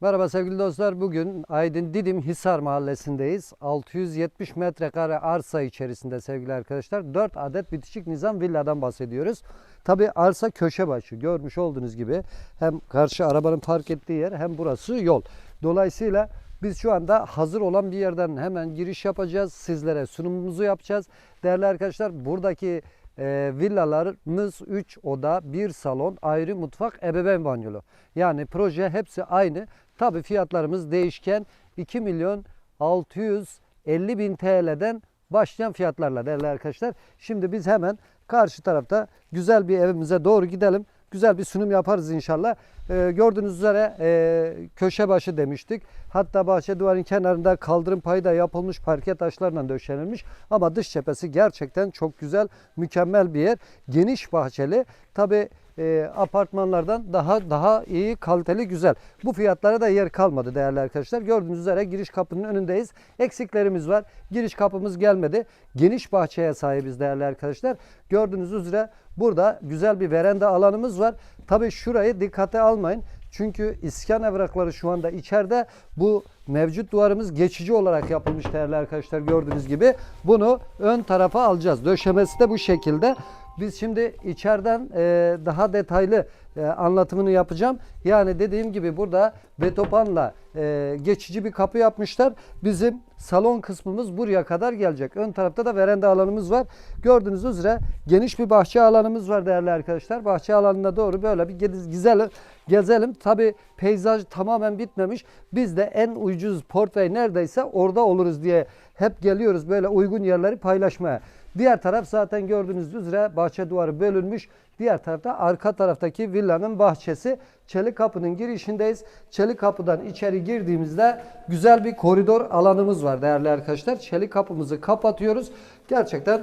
Merhaba sevgili dostlar. Bugün Aydın Didim Hisar Mahallesi'ndeyiz. 670 metrekare arsa içerisinde sevgili arkadaşlar 4 adet bitişik nizam villadan bahsediyoruz. Tabi arsa köşe başı görmüş olduğunuz gibi hem karşı arabanın park ettiği yer hem burası yol. Dolayısıyla biz şu anda hazır olan bir yerden hemen giriş yapacağız. Sizlere sunumumuzu yapacağız. Değerli arkadaşlar buradaki e, villalarımız 3 oda, 1 salon, ayrı mutfak, ebeveyn banyolu. Yani proje hepsi aynı. Tabi fiyatlarımız değişken 2 milyon 650 bin TL'den başlayan fiyatlarla değerli arkadaşlar. Şimdi biz hemen karşı tarafta güzel bir evimize doğru gidelim. Güzel bir sunum yaparız inşallah. Ee, gördüğünüz üzere e, köşe başı demiştik. Hatta bahçe duvarın kenarında kaldırım payı da yapılmış parke taşlarla döşenilmiş. Ama dış cephesi gerçekten çok güzel, mükemmel bir yer. Geniş bahçeli. Tabi e, apartmanlardan daha daha iyi, kaliteli, güzel. Bu fiyatlara da yer kalmadı değerli arkadaşlar. Gördüğünüz üzere giriş kapının önündeyiz. Eksiklerimiz var. Giriş kapımız gelmedi. Geniş bahçeye sahibiz değerli arkadaşlar. Gördüğünüz üzere burada güzel bir veranda alanımız var. Tabi şurayı dikkate almayın. Çünkü iskan evrakları şu anda içeride. Bu mevcut duvarımız geçici olarak yapılmış değerli arkadaşlar gördüğünüz gibi. Bunu ön tarafa alacağız. Döşemesi de bu şekilde. Biz şimdi içeriden e, daha detaylı e, anlatımını yapacağım. Yani dediğim gibi burada betopanla e, geçici bir kapı yapmışlar. Bizim salon kısmımız buraya kadar gelecek. Ön tarafta da veranda alanımız var. Gördüğünüz üzere geniş bir bahçe alanımız var değerli arkadaşlar. Bahçe alanına doğru böyle bir gez- güzel gezelim. Tabi peyzaj tamamen bitmemiş. Biz de en ucuz portföy neredeyse orada oluruz diye hep geliyoruz böyle uygun yerleri paylaşmaya. Diğer taraf zaten gördüğünüz üzere bahçe duvarı bölünmüş. Diğer tarafta arka taraftaki villanın bahçesi. Çelik kapının girişindeyiz. Çelik kapıdan içeri girdiğimizde güzel bir koridor alanımız var değerli arkadaşlar. Çelik kapımızı kapatıyoruz. Gerçekten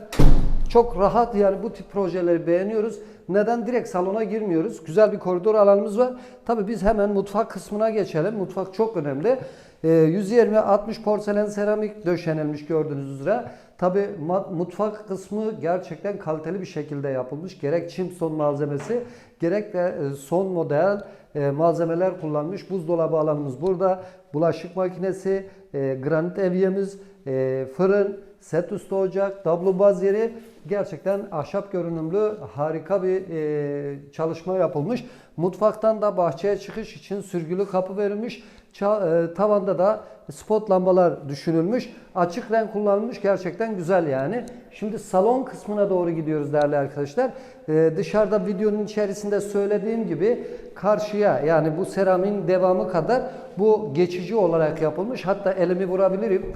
çok rahat yani bu tip projeleri beğeniyoruz. Neden direkt salona girmiyoruz? Güzel bir koridor alanımız var. Tabii biz hemen mutfak kısmına geçelim. Mutfak çok önemli. Ee, 120-60 porselen seramik döşenilmiş gördüğünüz üzere. Tabi mutfak kısmı gerçekten kaliteli bir şekilde yapılmış. Gerek çim son malzemesi gerek de e, son model e, malzemeler kullanmış. Buzdolabı alanımız burada. Bulaşık makinesi, e, granit evyemiz, fırın, set üstü ocak, tablobaz yeri gerçekten ahşap görünümlü harika bir çalışma yapılmış. Mutfaktan da bahçeye çıkış için sürgülü kapı verilmiş. E, tavanda da spot lambalar düşünülmüş. Açık renk kullanılmış. Gerçekten güzel yani. Şimdi salon kısmına doğru gidiyoruz değerli arkadaşlar. E, dışarıda videonun içerisinde söylediğim gibi karşıya yani bu seramin devamı kadar bu geçici olarak yapılmış. Hatta elimi vurabilirim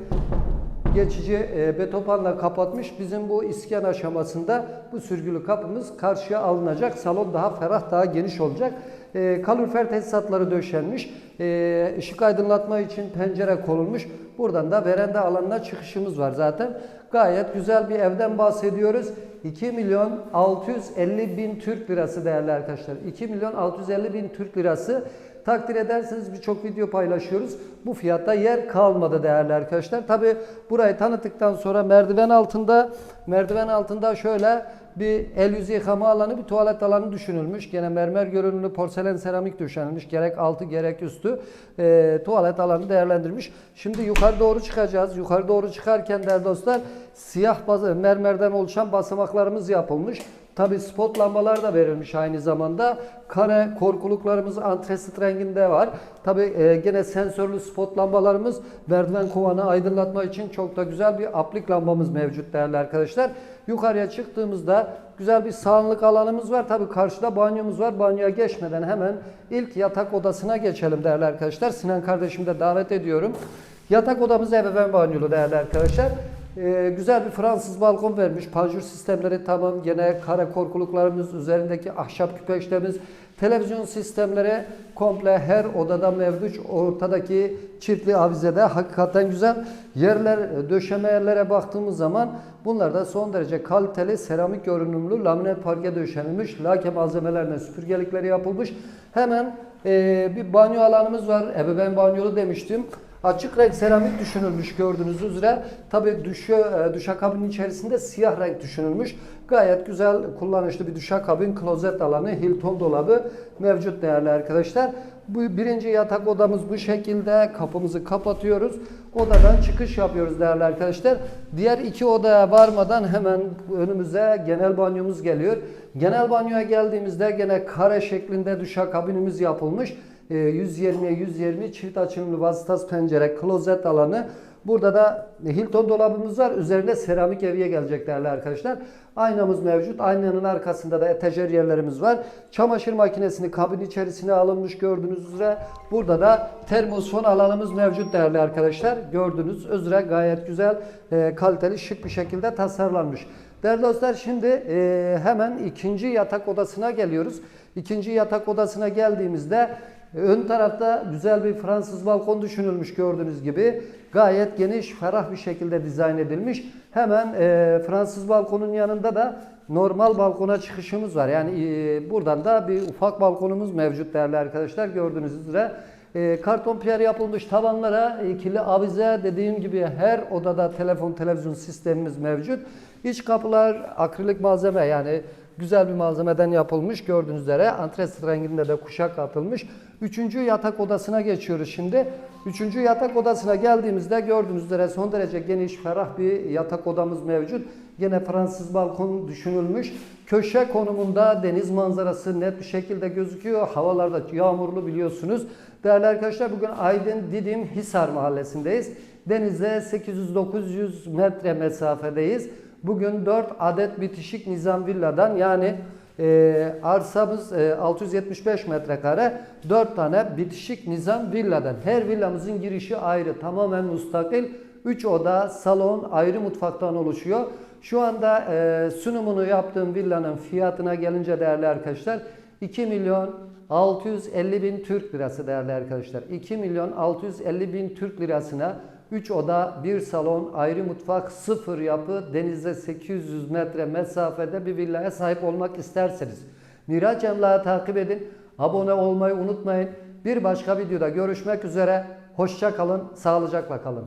geçici e, betopanla kapatmış. Bizim bu iskan aşamasında bu sürgülü kapımız karşıya alınacak. Salon daha ferah, daha geniş olacak. E, kalorifer tesisatları döşenmiş. E, ışık aydınlatma için pencere konulmuş. Buradan da veranda alanına çıkışımız var zaten. Gayet güzel bir evden bahsediyoruz. 2 milyon 650 bin Türk lirası değerli arkadaşlar. 2 milyon 650 bin Türk lirası. Takdir ederseniz birçok video paylaşıyoruz. Bu fiyatta yer kalmadı değerli arkadaşlar. Tabi burayı tanıttıktan sonra merdiven altında merdiven altında şöyle bir el yüzü yıkama alanı, bir tuvalet alanı düşünülmüş. Gene mermer görünümlü porselen seramik döşenilmiş. Gerek altı gerek üstü e, tuvalet alanı değerlendirmiş. Şimdi yukarı doğru çıkacağız. Yukarı doğru çıkarken değerli dostlar siyah baz mermerden oluşan basamaklarımız yapılmış. Tabi spot lambalar da verilmiş aynı zamanda. Kare korkuluklarımız antresit renginde var. Tabi e, gene sensörlü spot lambalarımız merdiven kovanı aydınlatma için çok da güzel bir aplik lambamız mevcut değerli arkadaşlar. Yukarıya çıktığımızda güzel bir sağlık alanımız var. Tabi karşıda banyomuz var. Banyoya geçmeden hemen ilk yatak odasına geçelim değerli arkadaşlar. Sinan kardeşimi de davet ediyorum. Yatak odamız ebeveyn banyolu değerli arkadaşlar. Ee, güzel bir Fransız balkon vermiş. Panjur sistemleri tamam. Gene kare korkuluklarımız, üzerindeki ahşap küpeşlerimiz, televizyon sistemleri komple her odada mevcut. Ortadaki çiftli avizede hakikaten güzel. Yerler, döşeme yerlere baktığımız zaman bunlar da son derece kaliteli seramik görünümlü laminat parke döşenilmiş. Lake malzemelerine süpürgelikleri yapılmış. Hemen e, bir banyo alanımız var. Ebeveyn banyolu demiştim. Açık renk seramik düşünülmüş gördüğünüz üzere. Tabi düşe, e, duşakabinin içerisinde siyah renk düşünülmüş. Gayet güzel kullanışlı bir duşakabin, klozet alanı, Hilton dolabı mevcut değerli arkadaşlar. Bu birinci yatak odamız bu şekilde. Kapımızı kapatıyoruz. Odadan çıkış yapıyoruz değerli arkadaşlar. Diğer iki odaya varmadan hemen önümüze genel banyomuz geliyor. Genel banyoya geldiğimizde gene kare şeklinde duşakabinimiz yapılmış. Ee, 120'ye 120 çift açılımlı vasıtas pencere, klozet alanı. Burada da Hilton dolabımız var. Üzerinde seramik evye gelecek değerli arkadaşlar. Aynamız mevcut. Aynanın arkasında da etajer yerlerimiz var. Çamaşır makinesini kabin içerisine alınmış gördüğünüz üzere. Burada da termosfon alanımız mevcut değerli arkadaşlar. Gördüğünüz üzere gayet güzel, e, kaliteli, şık bir şekilde tasarlanmış. Değerli dostlar şimdi e, hemen ikinci yatak odasına geliyoruz. İkinci yatak odasına geldiğimizde Ön tarafta güzel bir Fransız balkon düşünülmüş gördüğünüz gibi. Gayet geniş, ferah bir şekilde dizayn edilmiş. Hemen e, Fransız balkonun yanında da normal balkona çıkışımız var. Yani e, buradan da bir ufak balkonumuz mevcut değerli arkadaşlar gördüğünüz üzere. E, karton piyer yapılmış tavanlara ikili avize dediğim gibi her odada telefon televizyon sistemimiz mevcut. İç kapılar akrilik malzeme yani güzel bir malzemeden yapılmış gördüğünüz üzere. Antres renginde de kuşak atılmış. Üçüncü yatak odasına geçiyoruz şimdi. Üçüncü yatak odasına geldiğimizde gördüğünüz üzere son derece geniş, ferah bir yatak odamız mevcut. Yine Fransız balkon düşünülmüş. Köşe konumunda deniz manzarası net bir şekilde gözüküyor. Havalarda yağmurlu biliyorsunuz. Değerli arkadaşlar bugün Aydın Didim Hisar mahallesindeyiz. Denize 800-900 metre mesafedeyiz. Bugün 4 adet bitişik nizam villadan yani e, arsamız e, 675 metrekare 4 tane bitişik nizam villadan. Her villamızın girişi ayrı tamamen müstakil. 3 oda, salon, ayrı mutfaktan oluşuyor. Şu anda e, sunumunu yaptığım villanın fiyatına gelince değerli arkadaşlar 2 milyon 650 bin Türk lirası değerli arkadaşlar. 2 milyon 650 bin Türk lirasına 3 oda, 1 salon, ayrı mutfak, sıfır yapı, denize 800 metre mesafede bir villaya sahip olmak isterseniz Miraç Emlak'ı takip edin. Abone olmayı unutmayın. Bir başka videoda görüşmek üzere. Hoşça kalın, sağlıcakla kalın.